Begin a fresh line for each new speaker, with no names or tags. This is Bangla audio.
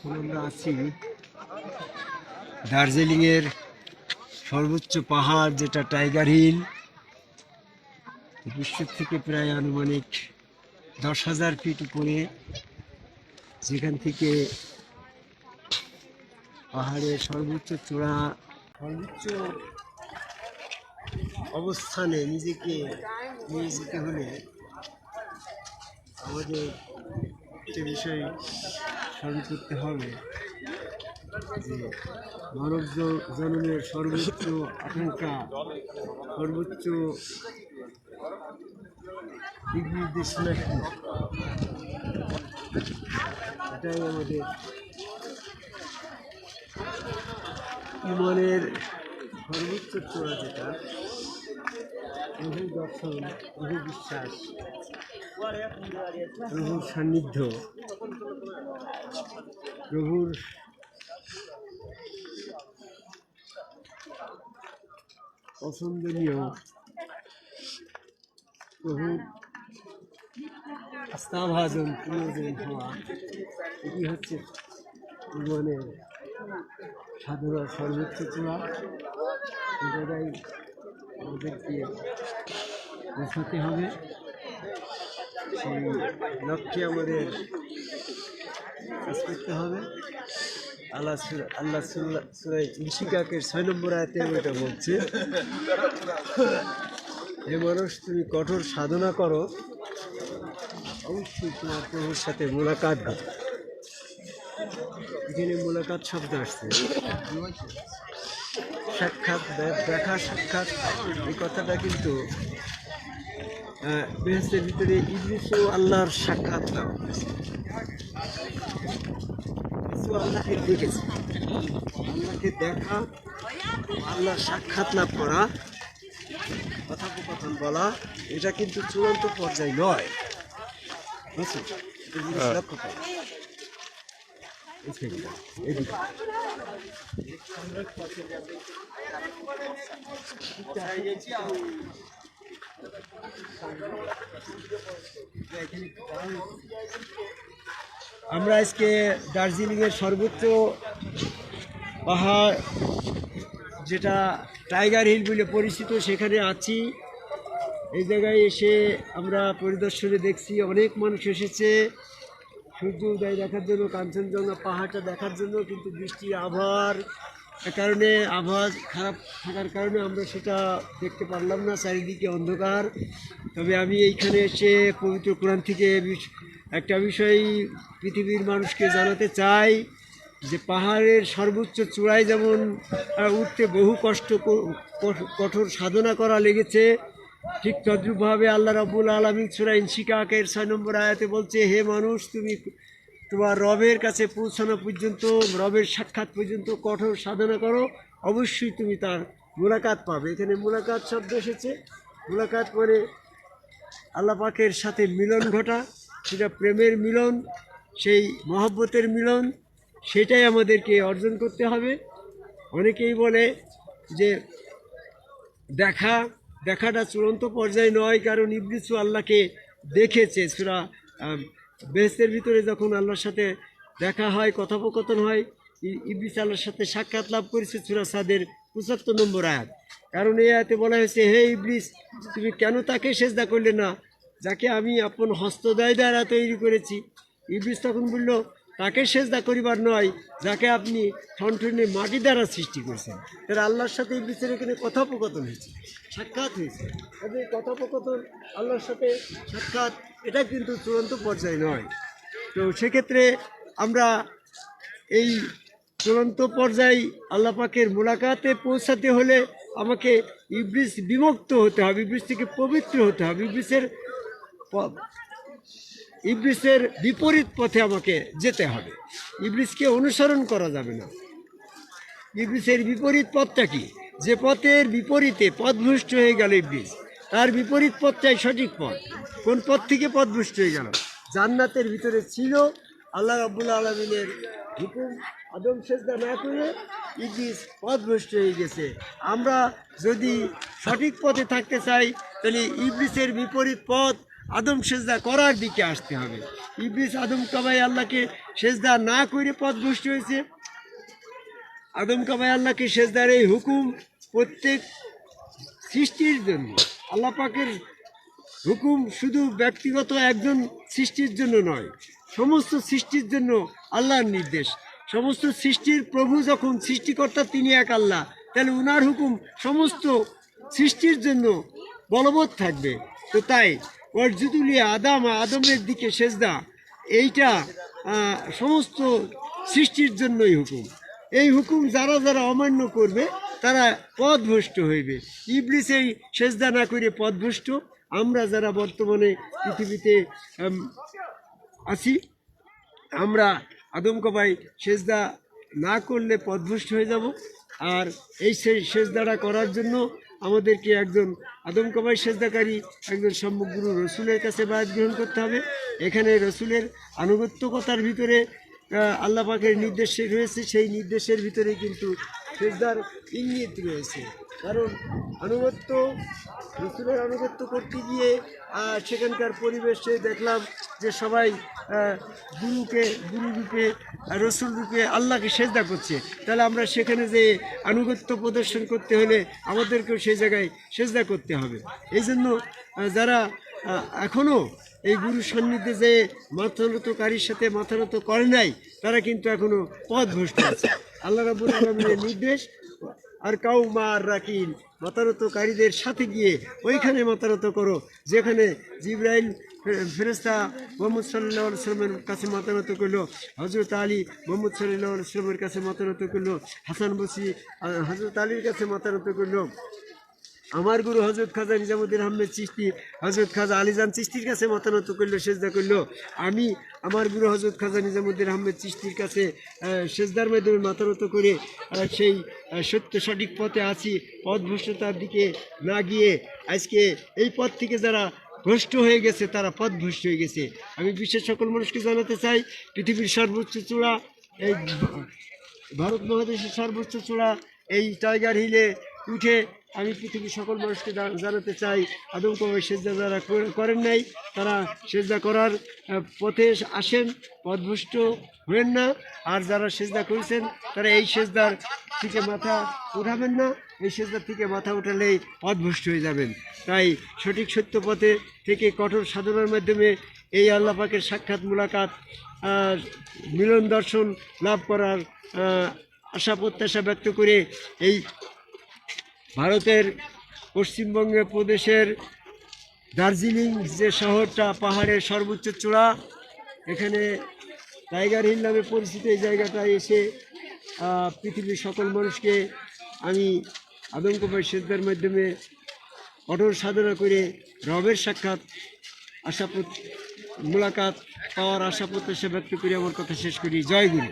এখন আমরা আছি দার্জিলিংয়ের সর্বোচ্চ পাহাড়, যেটা টাইগার হিল। বিশ্বের থেকে প্রায় আনুমানিক দশ হাজার ফিট উপরে, যেখান থেকে পাহাড়ের সর্বোচ্চ চূড়া, সর্বোচ্চ অবস্থানে নিজেকে নিয়ে যেতে হলে আমাদের বিষয় স্মরণ করতে হবে যে মানব জন্মের সর্বোচ্চ আকাঙ্ক্ষা, সর্বোচ্চ কি? এটাই আমাদের ইমানের সর্বোচ্চ চূড়া যেটা প্রভু দর্শন প্রভু বিশ্বাস প্রভুর সান্নিধ্য। প্রভুর পছন্দনীয় প্রভুর আস্থাভাজন প্রিয়জন হওয়া, এটি হচ্ছে জীবনের সাধনার সর্বোচ্চ চূড়া। জায়গায় আমাদেরকে পৌঁছাতে হবে। সেই লক্ষ্যে আমাদের কাজ করতে হবে। আল্লাহ আল্লাহ সুরাই ছয় নম্বর আয়তে ওইটা বলছে। হে মানুষ, তুমি কঠোর সাধনা করো। অবশ্যই তোমার প্রভুর সাথে মোলাকাত হবে। এখানে মোলাকাত শব্দ আসছে। সাক্ষাৎ দেখা সাক্ষাৎ। এই কথাটা কিন্তু বেহেস্তের ভিতরে ইবলিসও আল্লাহর সাক্ষাৎ লাভ করেছে ইবলিসও আল্লাহকে দেখেছে। আল্লাহকে দেখা আল্লাহর সাক্ষাৎ লাভ করা কথোপকথন বলা এটা কিন্তু চূড়ান্ত পর্যায়ে নয়। বুঝছ এটা লক্ষ্য করো। এদিকে। আমরা আজকে দার্জিলিংয়ের সর্বোচ্চ পাহাড়, যেটা টাইগার হিল বলে পরিচিত, সেখানে আছি। এই জায়গায় এসে আমরা পরিদর্শনে দেখছি, অনেক মানুষ এসেছে। সূর্য উদয় দেখার জন্য, কাঞ্চনজঙ্ঘা পাহাড়টা দেখার জন্য, কিন্তু বৃষ্টির কারণে আবহাওয়া খারাপ থাকার কারণে আমরা সেটা দেখতে পারলাম না, চারিদিকে অন্ধকার। তবে আমি এইখানে এসে পবিত্র কোরআন থেকে একটা বিষয় পৃথিবীর মানুষকে জানাতে চাই যে পাহাড়ের সর্বোচ্চ চূড়ায় যেমন উঠতে বহু কষ্ট কঠোর সাধনা করা লেগেছে, ঠিক তদ্রূপভাবে আল্লাহ রাবুল আলমী সুরাইন শিকাকের ছয় নম্বর আয়াতে বলছে, হে মানুষ, তুমি তোমার রবের কাছে পৌঁছানো পর্যন্ত, রবের সাক্ষাৎ পর্যন্ত কঠোর সাধনা করো। অবশ্যই তুমি তার মোলাকাত পাবে। এখানে মোলাকাত শব্দ এসেছে। মোলাকাত মানে আল্লাহ পাকের সাথে মিলন ঘটা। সেটা প্রেমের মিলন, সেই মহব্বতের মিলন, সেটাই আমাদেরকে অর্জন করতে হবে। অনেকেই বলে যে দেখা, দেখাটা চূড়ান্ত পর্যায়ে নয়, কারণ ইবলিসু আল্লাহকে দেখেছে। সুরা বেহেস্তের ভিতরে যখন আল্লাহর সাথে দেখা হয়, কথোপকথন হয় ইবলিস আল্লাহর সাথে সাক্ষাৎ লাভ করেছে সুরা সাদের পঁচাত্তর নম্বর আয়াত। কারণ এই আয়াতে বলা হয়েছে, হে ইবলিস, তুমি কেন তাকে সেজদা করলে না? যাকে আমি আপন হস্তদয় দ্বারা তৈরি করেছি। ইবলিস তখন বলল তাকে সেজদা করিবার নয়, যাকে আপনি ঠনঠনে মাটি দ্বারা সৃষ্টি করেছেন। তাহলে আল্লাহর সাথে ইবলিসের এখানে কথোপকথন হয়েছে, সাক্ষাৎ হয়েছে। কাজে কথোপকথন আল্লাহর সাথে সাক্ষাৎ, এটা কিন্তু চূড়ান্ত পর্যায়ে নয়। তো সেক্ষেত্রে আমরা এই চূড়ান্ত পর্যায়ে আল্লাহ পাকের মোলাকাতে পৌঁছাতে হলে আমাকে ইবলিস বিমুক্ত হতে হবে, ইবলিস থেকে পবিত্র হতে হবে। ইবলিসের প- ইবলিসের বিপরীত পথে আমাকে যেতে হবে। ইবলিসকে অনুসরণ করা যাবে না। ইবলিসের বিপরীত পথটা কি? যে পথের বিপরীতে পথভ্রষ্ট হয়ে গেল ইবলিস। তার বিপরীত পথটাই সঠিক পথ। কোন পথ থেকে পথভ্রষ্ট হয়ে গেল? জান্নাতের ভিতরে ছিল আল্লাহ রাব্বুল আলমিনের হুকুম। আদম সেজদা না করে ইবলিস পথভ্রষ্ট হয়ে গেছে। আমরা যদি সঠিক পথে থাকতে চাই, তাহলে ইবলিসের বিপরীত পথ আদম সেজদা করার দিকে আসতে হবে। ইবলিস আদম কাবাই আল্লাহকে সেজদা না করে পথ পথভ্রষ্ট হয়েছে। আদম কাবাই আল্লাহকে সেজদার এই হুকুম প্রত্যেক সৃষ্টির জন্য, আল্লাহ পাকের হুকুম শুধু ব্যক্তিগত একজন সৃষ্টির জন্য নয়, সমস্ত সৃষ্টির জন্য আল্লাহর নির্দেশ। সমস্ত সৃষ্টির প্রভু যখন সৃষ্টিকর্তা, তিনি এক আল্লাহ। তাহলে উনার হুকুম সমস্ত সৃষ্টির জন্য বলবৎ থাকবে। তো তাই ওয়ার্জুদুলি আদাম, আদমের দিকে সেজদা, এইটা সমস্ত সৃষ্টির জন্যই হুকুম। এই হুকুম যারা যারা অমান্য করবে, তারা পথভ্রষ্ট হইবে। ইবলিস এই সেজদা না করে পথভ্রষ্ট। আমরা যারা বর্তমানে পৃথিবীতে আছি, আমরা আদম কবাই সেজদা না করলে পথভ্রষ্ট হয়ে যাব। আর এই সেজদাটা করার জন্য আমাদেরকে একজন আদম কবাই সেজদাকারী, একজন সম্মুখগুরু রসুলের কাছে বায়াত গ্রহণ করতে হবে। এখানে রসুলের আনুগত্যকতার ভিতরে আল্লাহ পাকের নির্দেশ রয়েছে, সেই নির্দেশের ভিতরে কিন্তু সেজদার ইঙ্গিত রয়েছে। কারণ আনুগত্য, রসুলের আনুগত্য করতে গিয়ে সেখানকার পরিবেশে দেখলাম যে সবাই গুরুকে গুরু রূপে রসুল রূপে আল্লাহকে সেজদা করছে। তাহলে আমরা সেখানে যে আনুগত্য প্রদর্শন করতে হলে আমাদেরকেও সেই জায়গায় সেজদা করতে হবে। এই জন্য যারা এখনও এই গুরু সান্নিধ্যে যে মাথানতকারীর সাথে মাথানত করে নাই, তারা কিন্তু এখনও পথভ্রষ্ট আছে। আল্লাহ রাবুল আলমিনের নির্দেশ আর কাউ মার রাকিন মাতারতকারীদের সাথে গিয়ে ওইখানে মাতারত করো, যেখানে জিব্রাইল ফেরেস্তা মোহাম্মদ সাল্লাহ সাল্লামের কাছে মাতানত করল হজরত আলী মোহাম্মদ সাল্লাহ সাল্লামের কাছে মাতানত করল, হাসান বসি হজরত আলীর কাছে মাতানত করল। আমার গুরু হজরত খাজা নিজামুদ্দিন আহমেদ চিস্তি হজরত খাজা আলিজান চিস্তির কাছে মতানত করল, সেজদা করল। আমি আমার গুরু হজরত খাজা নিজামুদ্দিন আহমেদ চিস্তির কাছে সেজদার মাধ্যমে মাতানত করে সেই সত্য সঠিক পথে আছি পথভ্রষ্টতার দিকে না গিয়ে আজকে এই পথ থেকে যারা ভ্রষ্ট হয়ে গেছে, তারা পথ ভ্রষ্ট হয়ে গেছে। আমি বিশ্বের সকল মানুষকে জানাতে চাই, পৃথিবীর সর্বোচ্চ চূড়া, এই ভারত মহাদেশের সর্বোচ্চ চূড়া, এই টাইগার হিলে উঠে আমি পৃথিবীর সকল মানুষকে জানাতে চাই। আদমকভাবে সেজদা যারা করে- করেন নাই, তারা সেজদা করার পথে আসেন, পথভ্রষ্ট হবেন না। আর যারা সেজদা করেছেন, তারা এই সেজদার থেকে মাথা উঠাবেন না। এই সেজদার থেকে মাথা উঠালেই পথভ্রষ্ট হয়ে যাবেন। তাই সঠিক সত্য পথে থেকে কঠোর সাধনার মাধ্যমে এই আল্লাহ পাকের সাক্ষাৎ মুলাকাত মিলন দর্শন লাভ করার আশা প্রত্যাশা ব্যক্ত করে এই ভারতের পশ্চিমবঙ্গে প্রদেশের দার্জিলিং যে শহরটা, পাহাড়ের সর্বোচ্চ চূড়া, এখানে টাইগার হিল নামে পরিচিত এই জায়গাটায় এসে পৃথিবীর সকল মানুষকে আমি আদমকবাই সেদ্ধার মাধ্যমে কঠোর সাধনা করে রবের সাক্ষাৎ আশা মোলাকাত পাওয়ার আশা প্রত্যাশা ব্যক্ত করে। আমার কথা শেষ করি। জয় গুরু।